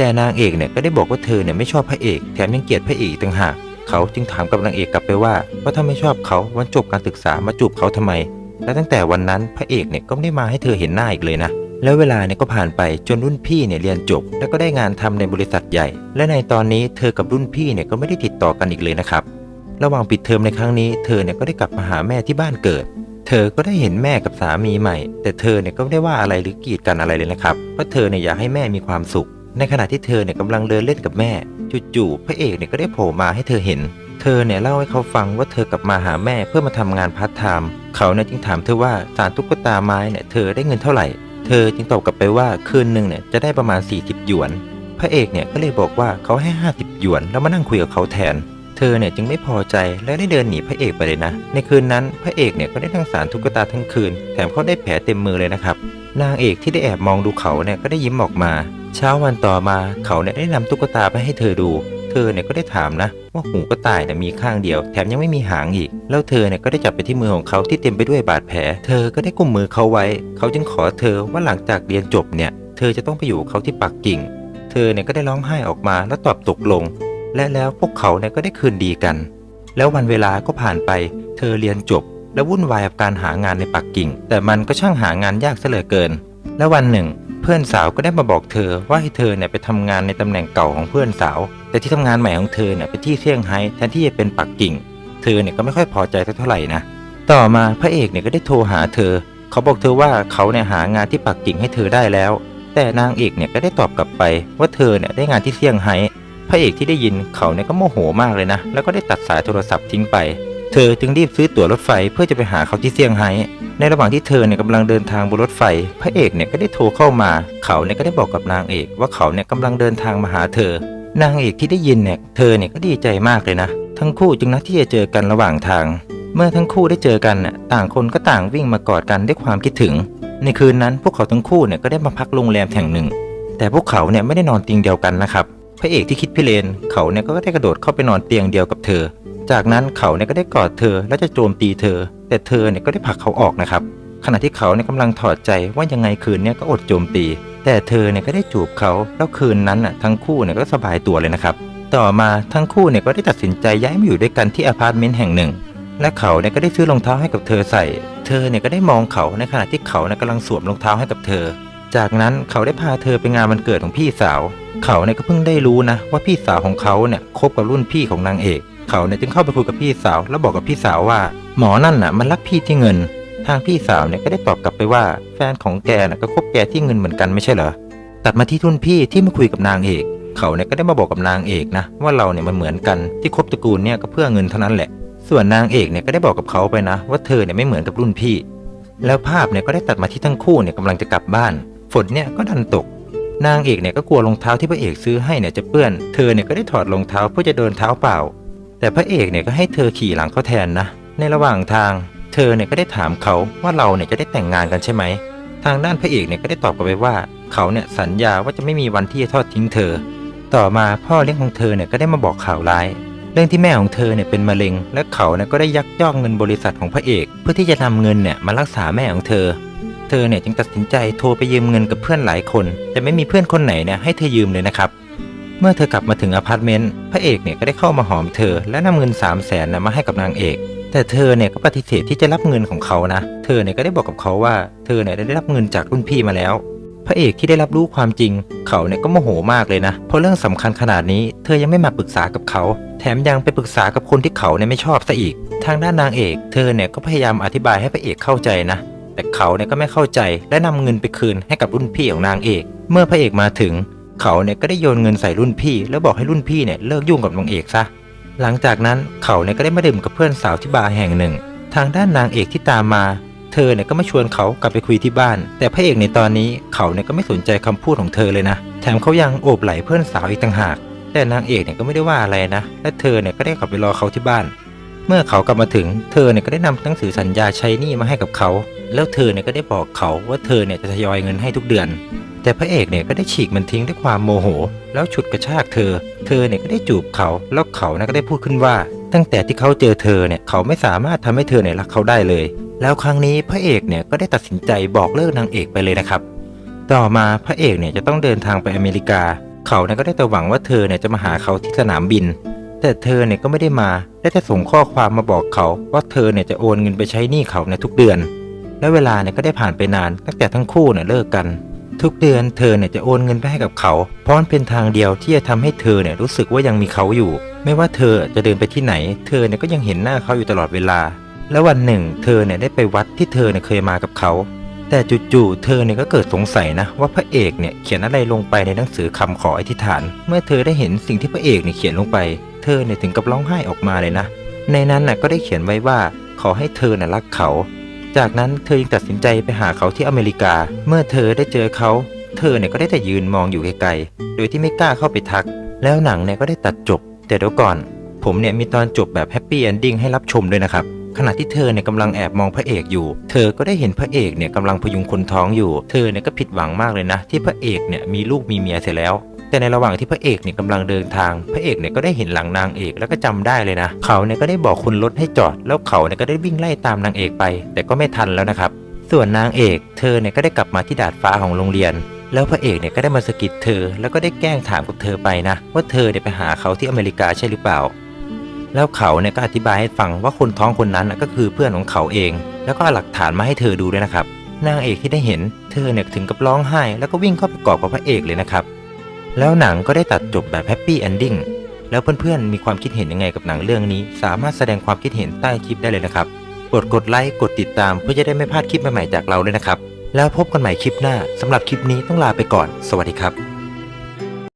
แต่นางเอกเนี่ยก็ได้บอกว่าเธอเนี่ยไม่ชอบพระเอกแถมยังเกลียดพระเอกต่างหากเขาจึงถามกับนางเอกกลับไปว่าว่าถ้าไม่ชอบเขาวันจบการศึกษามาจูบเขาทำไม และตั้งแต่วันนั้นพระเอกเนี่ยก็ไม่ได้มาให้เธอเห็นหน้าอีกเลยนะ แล้วเวลาเนี่ยก็ผ่านไปจนรุ่นพี่เนี่ยเรียนจบ แล้วก็ได้งานทำในบริษัทใหญ่ และในตอนนี้เธอกับรุ่นพี่เนี่ยก็ไม่ได้ติดต่อกันอีกเลยนะครับ ระหว่างปิดเทอมในครั้งนี้เธอเนี่ยก็ได้กลับมาหาแม่ที่บ้านเกิดเธอก็ได้เห็นแม่กับสามีใหม่ แต่เธอเนี่ยก็ไม่ได้ว่าอะไรหรือกีดกันอะไรเลยนะครับ เพราะเธอเนี่ยอยากให้แม่มีความสุข ในขณะที่เธอเนี่ยกำลังเดินเล่นกับแม่จู่ๆพระเอกเนี่ยก็ได้โผล่มาให้เธอเห็น เธอเนี่ยเล่าให้เขาฟังว่าเธอกลับมาหาแม่เพื่อมาทำงานพาร์ทไทม์เขาเนี่ยจึงถามเธอว่าสารตุ๊กตาไม้เนี่ยเธอได้เงินเท่าไหร่ เธอจึงตอบกลับไปว่าคืนหนึ่งเนี่ยจะได้ประมาณ 40 หยวน พระเอกเนี่ยก็เลยบอกว่าเขาให้ 50 หยวน แล้วมานั่งคุยกับเขาแทน เธอเนี่ยจึงไม่พอใจและได้เดินหนีพระเอกไปเลยนะ ในคืนนั้นพระเอกเนี่ยก็ได้ทั้งสารตุ๊กตาทั้งคืน แถมเขาได้แผลเต็มมือเลยนะครับ นางเอกที่ได้แอบมองดูเขาเนี่ยก็ได้ยิ้มออกมา เช้าวันต่อมาเขาเนี่ยได้นำตุ๊กตาไปให้เธอดู เธอเนี่ยก็ได้ถามนะ ว่าหูกระต่ายเนี่ยมีข้างเดียว แถมยังไม่มีหางอีก แล้วเธอเนี่ยก็ได้จับไปที่มือของเขาที่เต็มไปด้วยบาดแผล เธอก็ได้กุมมือเขาไว้ เขาจึงขอเธอว่าหลังจากเรียนจบเนี่ยเธอจะต้องไปอยู่เขาที่ปักกิ่ง เธอเนี่ยก็ได้ร้องไห้ออกมาแล้วตอบตกลง และแล้วพวกเขาเนี่ยก็ได้คืนดีกัน แล้ววันเวลาก็ผ่านไป เธอเรียนจบ และวุ่นวายกับการหางานในปักกิ่ง แต่มันก็ช่างหางานยากเสยเหลือเกิน และวันหนึ่ง เพื่อนสาวก็ได้มาบอกเธอว่าให้เธอเนี่ยไปทำงานในตำแหน่งเก่าของเพื่อนสาว แต่ที่ทำงานใหม่ของเธอเนี่ยเป็นที่เซี่ยงไฮ้แทนที่จะเป็นปักกิ่ง เธอเนี่ยก็ไม่ค่อยพอใจสักเท่าไหร่นะต่อมาพระเอกเนี่ยก็ได้โทรหาเธอ เขาบอกเธอว่าเขาเนี่ยหางานที่ปักกิ่งให้เธอได้แล้ว แต่นางเอกเนี่ยก็ได้ตอบกลับไป ว่าเธอเนี่ยได้งานที่เซี่ยงไฮ้พระเอกที่ได้ยินเขาเนี่ยก็โมโหมากเลยนะ แล้วก็ได้ตัดสายโทรศัพท์ทิ้งไป เธอจึงรีบซื้อตั๋วรถไฟเพื่อจะไปหาเขาที่เซี่ยงไฮ้ ในระหว่างที่เธอเนี่ยกำลังเดินทางบนรถไฟ พระเอกเนี่ยก็ได้โทรเข้ามา เขาเนี่ยก็ได้บอกกับนางเอกว่าเขาเนี่ยกำลังเดินทางมาหาเธอ นางเอกที่ได้ยินเนี่ยเธอเนี่ยก็ดีใจมากเลยนะ ทั้งคู่จึงนัดที่จะเจอกันระหว่างทาง เมื่อทั้งคู่ได้เจอกันน่ะต่างคนก็ต่างวิ่งมากอดกันด้วยความคิดถึง ในคืนนั้นพวกเขาทั้งคู่เนี่ยก็ได้มาพักโรงแรมแห่งหนึ่ง แต่พวกเขาเนี่ยไม่ได้นอนเตียงเดียวกันนะครับ พระเอกที่คิดพิเรนเขาเนี่ยก็ได้กระโดดเข้าไปนอนเตียงเดียวกับเธอ จากนั้นเขาเนี่ยก็ได้กอดเธอและจะโจมตีเธอ แต่เธอเนี่ยก็ได้ผลักเขาออกนะครับ ขณะที่เขาเนี่ยกำลังถอดใจว่ายังไงคืนเนี่ยก็อดโจมตี แต่เธอเนี่ยก็ได้จูบเขาแล้วคืนนั้นน่ะทั้งคู่เนี่ยก็สบายตัวเลยนะครับ ต่อมาทั้งคู่เนี่ยก็ได้ตัดสินใจย้ายมาอยู่ด้วยกันที่อพาร์ตเมนต์แห่งหนึ่ง และเขาเนี่ยก็ได้ซื้อรองเท้าให้กับเธอใส่ เธอเนี่ยก็ได้มองเขาในขณะที่เขาเนี่ยกำลังสวมรองเท้าให้กับเธอ จากนั้นเขาได้พาเธอไปงานวันเกิดของพี่สาว เขาเนี่ยก็เพิ่งได้รู้นะว่าพี่สาวของเขาเนี่ยคบกับรุ่นพี่ของนางเอก เขาเนี่ยจึงเข้าไปคุยกับพี่สาว แล้วบอกกับพี่สาวว่า หมอนั่นน่ะมันรักพี่ที่เงิน ทางพี่สาวเนี่ยก็ได้ตอบกลับไปว่า แฟนของแกน่ะก็คบแกที่เงินเหมือนกันไม่ใช่เหรอตัดมาที่รุ่นพี่ที่มาคุยกับนางเอก เขาเนี่ยก็ได้มาบอกกับนางเอกนะว่าเราเนี่ยมันเหมือนกันที่คบตระกูลเนี่ยก็เพื่อเงินเท่านั้นแหละ ส่วนนางเอกเนี่ยก็ได้บอกกับเขาไปนะ ว่าเธอเนี่ยไม่เหมือนกับรุ่นพี่ แล้วภาพเนี่ยก็ได้ตัดมาที่ทั้งคู่เนี่ยกำลังจะกลับบ้านฝนเนี่ยก็ดันตกนางเอกเนี่ยก็กลัวรองเท้าที่พระเอกซื้อให้เนี่ยจะเปื้อน เธอเนี่ยก็ได้ถอดรองเท้าเพื่อจะเดินเท้าเปล่า แต่พระเอกเนี่ยก็ให้เธอขี่หลังเขาแทนนะ ในระหว่างทาง เธอเนี่ยก็ได้ถามเขาว่าเราเนี่ยจะได้แต่งงานกันใช่ไหม ทางด้านพระเอกเนี่ยก็ได้ตอบกลับไปว่า เขาเนี่ยสัญญาว่าจะไม่มีวันที่จะทอดทิ้งเธอ ต่อมาพ่อเลี้ยงของเธอเนี่ยก็ได้มาบอกข่าวร้าย เรื่องที่แม่ของเธอเนี่ยเป็นมะเร็ง และเขาเนี่ยก็ได้ยักยอกเงินบริษัทของพระเอก เพื่อที่จะนำเงินเนี่ยมารักษาแม่ของเธอ เธอเนี่ยจึงตัดสินใจโทรไปยืมเงินกับเพื่อนหลายคน แต่ไม่มีเพื่อนคนไหนเนี่ยให้เธอยืมเลยนะครับ เมื่อเธอกลับมาถึงอพาร์ตเมนต์พระเอกเนี่ยก็ได้เข้ามาหอมเธอ และนำเงิน3 0 0แสนนะมาให้กับนางเอก แต่เธอเนี่ยก็ปฏิเสธที่จะรับเงินของเขานะ เธอเนี่ยก็ได้บอกกับเขาว่าเธอเนี่ยได้รับเงินจากรุ่นพี่มาแล้ว พระเอกที่ได้รับรู้ความจริง เขาเนี่ยก็โมโหมากเลยนะ เพราะเรื่องสำคัญขนาดนี้ เธอยังไม่มาปรึกษากับเขา แถมยังไปปรึกษากับคนที่เขาเนี่ยไม่ชอบซะอีก ทางด้านนางเอก เธอเนี่ยก็พยายามอธิบายให้พระเอกเข้าใจนะ แต่เขาเนี่ยก็ไม่เข้าใจและนำเงินไปคืนให้กับรุ่นพี่ของนางเอก เมื่อพระเอกมาถึง เขาเนี่ยก็ได้โยนเงินใส่รุ่นพี่ แล้วบอกให้รุ่นพี่เนี่ยเลิกยุ่งกับนางเอกซะ หลังจากนั้นเขาเนี่ยก็ได้มาดื่มกับเพื่อนสาวที่บาร์แห่งหนึ่ง ทางด้านนางเอกที่ตามมา เธอเนี่ยก็มาชวนเขากลับไปคุยที่บ้าน แต่พระเอกในตอนนี้เขาเนี่ยก็ไม่สนใจคำพูดของเธอเลยนะ แถมเขายังโอบไหล่เพื่อนสาวอีกต่างหาก แต่นางเอกเนี่ยก็ไม่ได้ว่าอะไรนะ และเธอเนี่ยก็ได้กลับไปรอเขาที่บ้าน เมื่อเขากลับมาถึง เธอเนี่ยก็ได้นำหนังสือสัญญาใช้หนี้มาให้กับเขา แล้วเธอเนี่ยก็ได้บอกเขาว่าเธอเนี่ยจะทยอยเงินให้ทุกเดือน แต่พระเอกเนี่ยก็ได้ฉีกมันทิ้งด้วยความโมโห แล้วฉุดกระชากเธอ เธอเนี่ยก็ได้จูบเขา แล้วเขานี่ยก็ได้พูดขึ้นว่า ตั้งแต่ที่เขาเจอเธอเนี่ยเขาไม่สามารถทำให้เธอเนี่ยรักเขาได้เลย แล้วครั้งนี้พระเอกเนี่ยก็ได้ตัดสินใจบอกเลิกนางเอกไปเลยนะครับ ต่อมาพระเอกเนี่ยจะต้องเดินทางไปอเมริกา เขาเนี่ยก็ได้แต่หวังว่าเธอเนี่ยจะมาหาเขาที่สนามบิน แต่เธอเนี่ยก็ไม่ได้มา ได้แต่ส่งข้อความมาบอกเขา ว่าเธอเนี่ยจะโอนเงินไปใช้หนี้เขาในทุกเดือน และเวลาเนี่ยก็ได้ผ่านไปนาน ตั้งแต่ทั้งคู่เนี่ยเลิกกัน ทุกเดือนเธอเนี่ยจะโอนเงินไปให้กับเขา เพราะมันเป็นทางเดียวที่จะทำให้เธอเนี่ยรู้สึกว่ายังมีเขาอยู่ ไม่ว่าเธอจะเดินไปที่ไหน เธอเนี่ยก็ยังเห็นหน้าเขาอยู่ตลอดเวลา แล้ววันหนึ่ง เธอเนี่ยได้ไปวัดที่เธอเนี่ยเคยมากับเขา แต่จู่ๆเธอเนี่ยก็เกิดสงสัยนะว่าพระเอกเนี่ยเขียนอะไรลงไปในหนังสือคำขออธิษฐาน เมื่อเธอได้เห็นสิ่งที่พระเอกเนี่ยเขียนลงไป เธอเนี่ยถึงกับร้องไห้ออกมาเลยนะ ในนั้นน่ะก็ได้เขียนไว้ว่าขอให้เธอน่ะรักเขา จากนั้นเธอยังตัดสินใจไปหาเขาที่อเมริกา เมื่อเธอได้เจอเขา เธอเนี่ยก็ได้แต่ยืนมองอยู่ไกลๆ โดยที่ไม่กล้าเข้าไปทัก แล้วหนังเนี่ยก็ได้ตัดจบ แต่เดี๋ยวก่อน ผมเนี่ยมีตอนจบแบบแฮปปี้เอนดิ้งให้รับชมด้วยนะครับ ขณะที่เธอเนี่ยกำลังแอบมองพระเอกอยู่ เธอก็ได้เห็นพระเอกเนี่ยกำลังพยุงคนท้องอยู่ เธอเนี่ยก็ผิดหวังมากเลยนะ ที่พระเอกเนี่ยมีลูกมีเมียเสร็จแล้ว แต่ในระหว่างที่พระเอกเนี่ยกำลังเดินทาง พระเอกเนี่ยก็ได้เห็นหลังนางเอกแล้วก็จำได้เลยนะ เขาเนี่ยก็ได้บอกคนรถให้จอด แล้วเขาเนี่ยก็ได้วิ่งไล่ตามนางเอกไป แต่ก็ไม่ทันแล้วนะครับ ส่วนนางเอกเธอเนี่ยก็ได้กลับมาที่ดาดฟ้าของโรงเรียน แล้วพระเอกเนี่ยก็ได้มาสะกิดเธอ แล้วก็ได้แกล้งถามกับเธอไปนะ ว่าเธอเนี่ยไปหาเขาที่อเมริกาใช่หรือเปล่า แล้วเขาเนี่ยก็อธิบายให้ฟังว่าคนท้องคนนั้นก็คือเพื่อนของเขาเอง แล้วก็เอาหลักฐานมาให้เธอดูด้วยนะครับนางเอกที่ได้เห็นเธอเนี่ยถึงกับร้องไห้ แล้วก็วิ่งเข้าไปกอดกับพระเอกเลยนะครับ แล้วหนังก็ได้ตัดจบแบบแฮปปี้เอนดิ้งแล้วเพื่อนๆ มีความคิดเห็นยังไงกับหนังเรื่องนี้ สามารถแสดงความคิดเห็นใต้คลิปได้เลยนะครับ กดกดไลค์กดติดตามเพื่อจะได้ไม่พลาดคลิปใหม่ๆจากเราเลยนะครับ แล้วพบกันใหม่คลิปหน้าสำหรับคลิปนี้ต้องลาไปก่อน สวัสดีครับ